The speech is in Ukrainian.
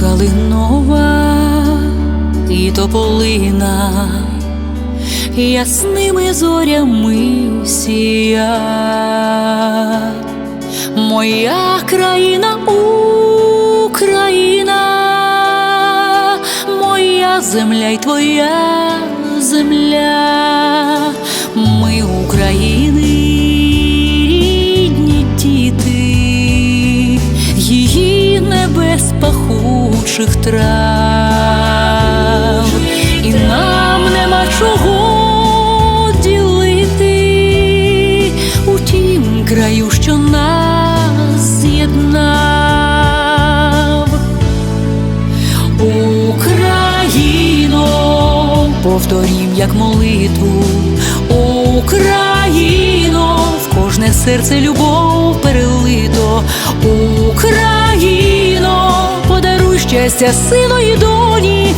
калинова і тополина. Ясними зорями сія. Моя країна Україна, моя земля й твоя земля, ми України, небес пахучих трав, і нам нема чого ділити у тім краю, що нас з'єднав. Україно, повторім як молитву, Україно, в кожне серце любов перелито, Україно, щастя сину і доні,